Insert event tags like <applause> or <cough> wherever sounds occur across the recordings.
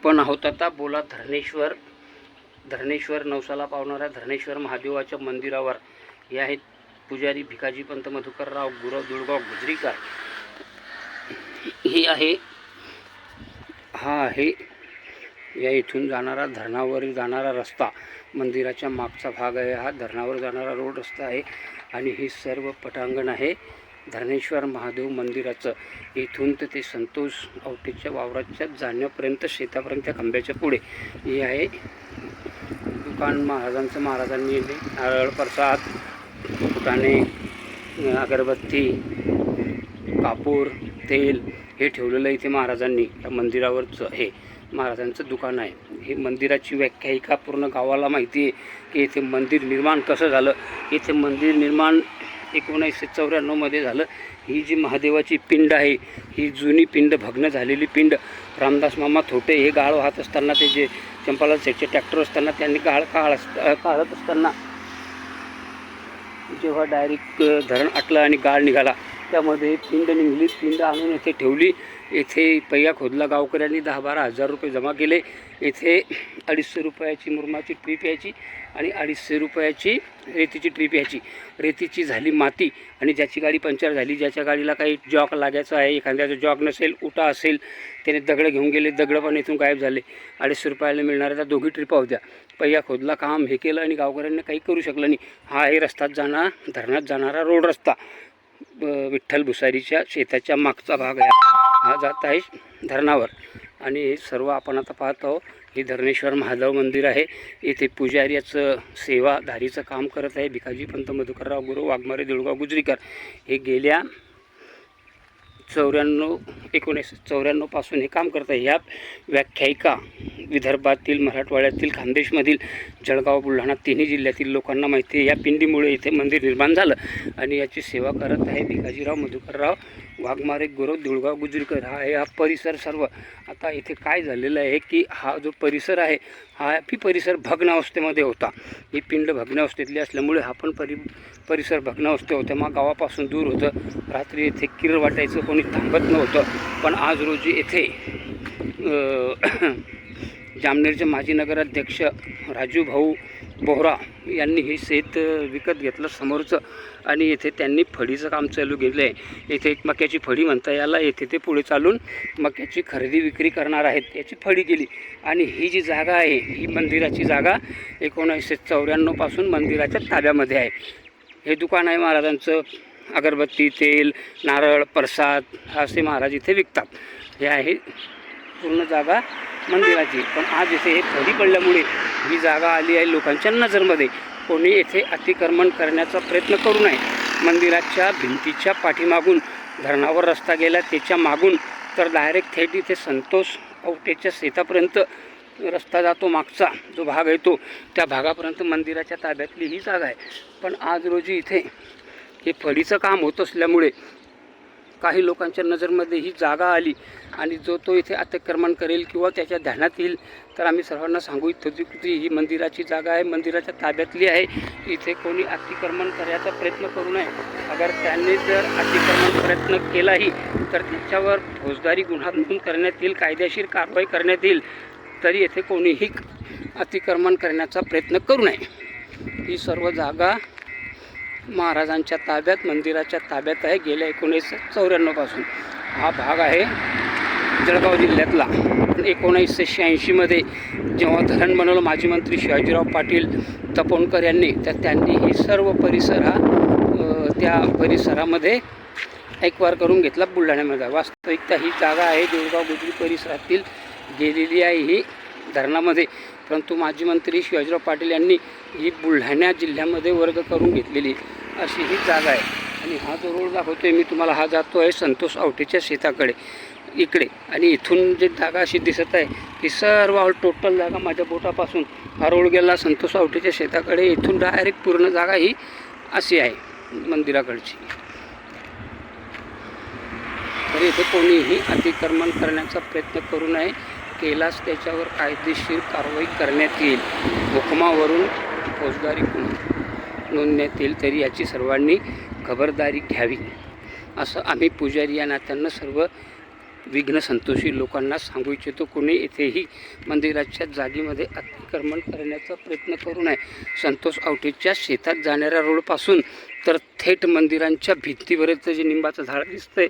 आपण आहोत आता. बोला धरणेश्वर. धरणेश्वर नवसाला पावणाऱ्या धरणेश्वर महादेवाच्या मंदिरावर. हे आहेत पुजारी भिकाजी पंत मधुकरराव गुरव दुळगाव गुजरीकर. हे आहे हा आहे या इथून जाणारा धरणावर जाणारा रस्ता. मंदिराच्या मागचा भाग आहे हा. धरणावर जाणारा रोड रस्ता आहे आणि हे सर्व पटांगण आहे. धरणेश्वर महादेव मंदिराचं. इथून तर ते संतोष आवटेच्या वावराच्या जाण्यापर्यंत शेतापर्यंत त्या खांब्याच्या पुढे. हे आहे दुकान महाराजांचं. महाराजांनी नारळ प्रसाद फुटाणे अगरबत्ती कापूर तेल हे ठेवलेलं इथे महाराजांनी या मंदिरावरचं हे महाराजांचं दुकान आहे. हे मंदिराची व्याख्यायिका पूर्ण गावाला माहिती आहे की इथे मंदिर निर्माण कसं झालं? इथे मंदिर निर्माण एकोणीसशे चौऱ्याण्णवमध्ये झालं. ही जी महादेवाची पिंड आहे ही जुनी पिंड भग्न झालेली पिंड रामदास मामा थोटे हे गाळ वाहत असताना ते जे चंपालाल सेटचे ट्रॅक्टर असताना त्यांनी गाळ काळ अस काढत असताना जेव्हा डायरेक्ट धरण आटलं आणि गाळ निघाला त्यामध्ये पिंड निघली. पिंड आणून इथे ठेवली. येथे पहिया खोदला गावकऱ्यांनी दहा बारा हजार रुपये जमा केले. येथे अडीचशे रुपयाची मुरमाची ट्रीप यायची आणि अडीचशे रुपयाची रेतीची ट्रीप यायची. रेतीची झाली माती आणि ज्याची गाडी पंक्चर झाली ज्याच्या गाडीला काही जॉक लागायचं आहे एखाद्याचं जॉक नसेल उटा असेल त्याने दगडं घेऊन गेले दगडं पण इथून गायब झाले. अडीचशे रुपयाला मिळणाऱ्या त्या दोघी ट्रिपा होत्या. पहिया खोदला काम हे केलं आणि गावकऱ्यांनी काही करू शकलं नाही. हा आहे रस्त्यात जाणार धरणात जाणारा रोड रस्ता. ब- विठ्ठल भुसारीच्या शेताच्या मागचा भाग आहे. हा जात आहे धरणावर. आणि हे सर्व आपण आता पाहत आहोत हे धरणेश्वर महादेव मंदिर आहे. येथे पुजारी याचं सेवाधारीचं काम करत आहे. भिकाजी पंत मधुकरराव गुरु वाघमारे देऊळगाव गुजरीकर. हे गेल्या चौऱ्याण्णव एकोणीसशे चौऱ्याण्णवपासून हे काम करत आहे ह्या व्याख्यायिका विदर्भातील मराठवाड्यातील खानदेशमधील जळगाव बुलढाणा तिन्ही जिल्ह्यातील लोकांना माहिती आहे. या पिंडीमुळे इथे मंदिर निर्माण झालं आणि याची सेवा करत आहे भिकाजीराव मधुकरराव वाघमारे गुरव दुळगाव गुजरीकर. हा आहे हा परिसर सर्व. आता इथे काय झालेलं आहे की हा जो परिसर आहे हा पी परिसर भग्नावस्थेमध्ये होता. ही पिंड भग्नावस्थेतली असल्यामुळे हा पण परि परिसर भग्नावस्थे होता. मग गावापासून दूर होतं. रात्री येथे किर वाटायचं कोणी थांबत नव्हतं. पण आज रोजी येथे <clears throat> जामनेरचे माजी नगराध्यक्ष राजू भाऊ बोहरा यांनी हे शेत विकत घेतलं समोरचं आणि येथे त्यांनी फळीचं काम चालू केलं आहे येथे एक मक्याची फळी म्हणता याला येथे ते पुढे चालून मक्याची खरेदी विक्री करणार आहेत. याची फळी केली आणि ही जी जागा आहे ही मंदिराची जागा एकोणीसशे चौऱ्याण्णवपासून मंदिराच्या ताब्यामध्ये आहे. हे दुकान आहे महाराजांचं. अगरबत्ती तेल नारळ प्रसाद असे महाराज इथे विकतात. हे आहे पूर्ण जागा मंदिराची. पण आज इथे हे खरी पडल्यामुळे ही जागा आली आहे लोकांच्या नजरमध्ये. कोणी येथे अतिक्रमण करण्याचा प्रयत्न करू नये. मंदिराच्या भिंतीच्या पाठीमागून धरणावर रस्ता गेला त्याच्या मागून तर डायरेक्ट थेट इथे संतोष औटेच्या शेतापर्यंत रस्ता जातो मागचा जो भाग येतो त्या भागापर्यंत मंदिराच्या ताब्यातली ही जागा आहे. पण आज रोजी इथे हे फळीचं काम होत असल्यामुळे काही लोकांच्या नजरमध्ये ही जागा आली आणि जो तो इथे अतिक्रमण करेल किंवा त्याच्या ध्यानात येईल तर आम्ही सर्वांना सांगू इच्छितो की ही मंदिराची जागा आहे मंदिराच्या ताब्यातली आहे इथे कोणी अतिक्रमण करण्याचा प्रयत्न करू नये. अगर त्यांनी जर अतिक्रमण प्रयत्न केलाही तर त्याच्यावर फौजदारी गुन्हा नोंद करण्यात येईल कायदेशीर कारवाई करण्यात येईल तरी येथे कोणीही अतिक्रमण करण्याचा प्रयत्न करू नये. ही सर्व जागा महाराजांच्या ताब्यात मंदिराच्या ताब्यात आहे. गेल्या एकोणीसशे चौऱ्याण्णवपासून हा भाग आहे जळगाव जिल्ह्यातला. एकोणीसशे शहाऐंशीमध्ये जेव्हा धरण बनवलं माजी मंत्री शिवाजीराव पाटील तपोणकर यांनी तर त्यांनी ही सर्व परिसर हा त्या परिसरामध्ये एकवार करून घेतला बुलढाण्यामध्ये. वास्तविकता ही जागा आहे. देवगाव गुजरी परिसरातील गेलेली आहे ही धरणामध्ये. परंतु माजी मंत्री शिवाजीराव पाटील यांनी ही बुलढाणा जिल्ह्यामध्ये वर्ग करून घेतलेली. अशी ही जागा आहे. आणि हा जो रोड दाखवतोय मी तुम्हाला हा जातो आहे संतोष आवटेच्या शेताकडे इकडे. आणि इथून जे जागा अशी दिसत आहे ती सर्व टोटल जागा माझ्या बोटापासून हा रोड गेला संतोष आवटेच्या शेताकडे. इथून डायरेक्ट पूर्ण जागा ही अशी आहे मंदिराकडची. तर इथे कोणीही अतिक्रमण करण्याचा प्रयत्न करू नये. केलास त्याच्यावर कायदेशीर कारवाई करण्यात येईल. हुकमावरून फौजदारी गुन्हा नोंदण्यात येईल तरी याची सर्वांनी खबरदारी घ्यावी. असं आम्ही पुजारी या नात्यानं सर्व विघ्न संतोषी लोकांना सांगू इच्छितो. कोणी येथेही मंदिराच्या जागेमध्ये अतिक्रमण करण्याचा प्रयत्न करू नये. संतोष आवटेच्या शेतात जाणाऱ्या रोडपासून तर थेट मंदिरांच्या भिंतीवरच जे निंबाचं झाड दिसतंय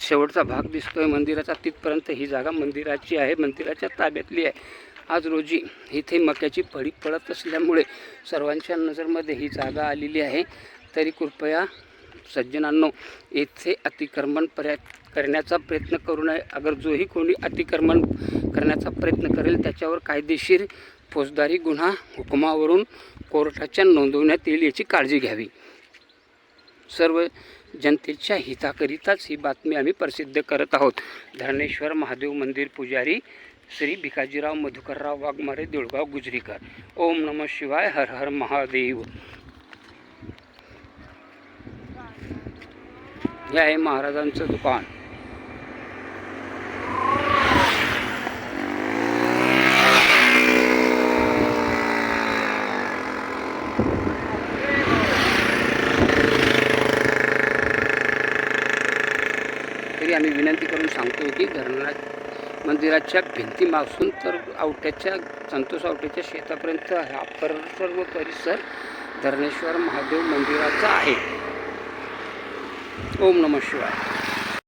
शेवटचा भाग दिसतोय. मंदिराचा तिथपर्यंत ही जागा मंदिराची आहे. मंदिराच्या ताब्यातली आहे. आज रोजी इथे मक्याची फळी पडत असल्यामुळे सर्वांच्या नजरमध्ये ही जागा आलेली आहे. तरी कृपया सज्जनांनो येथे अतिक्रमण पर्या करण्याचा प्रयत्न करू नये. अगर जोही कोणी अतिक्रमण करण्याचा प्रयत्न करेल त्याच्यावर कायदेशीर फौजदारी गुन्हा हुकुमावरून कोर्टाच्या नोंदवण्यात येईल याची काळजी घ्यावी. सर्व जनतेच्या हिताकरिताच ही बातमी आम्ही प्रसिद्ध करत आहोत. धरणेश्वर महादेव मंदिर पुजारी श्री भिकाजीराव मधुकरराव वाघमारे देऊळगाव गुजरीकर. ओम नम शिवाय हर हर महादेव. हे आहे महाराजांचं दुकान. तरी आम्ही विनंती करून सांगतो की धरणा मंदिराच्या भिंतीमागसून तर आवट्याच्या संतोष आवट्याच्या शेतापर्यंत हा पर सर्व परिसर धरणेश्वर महादेव मंदिराचा आहे. ओम नम शिवाय.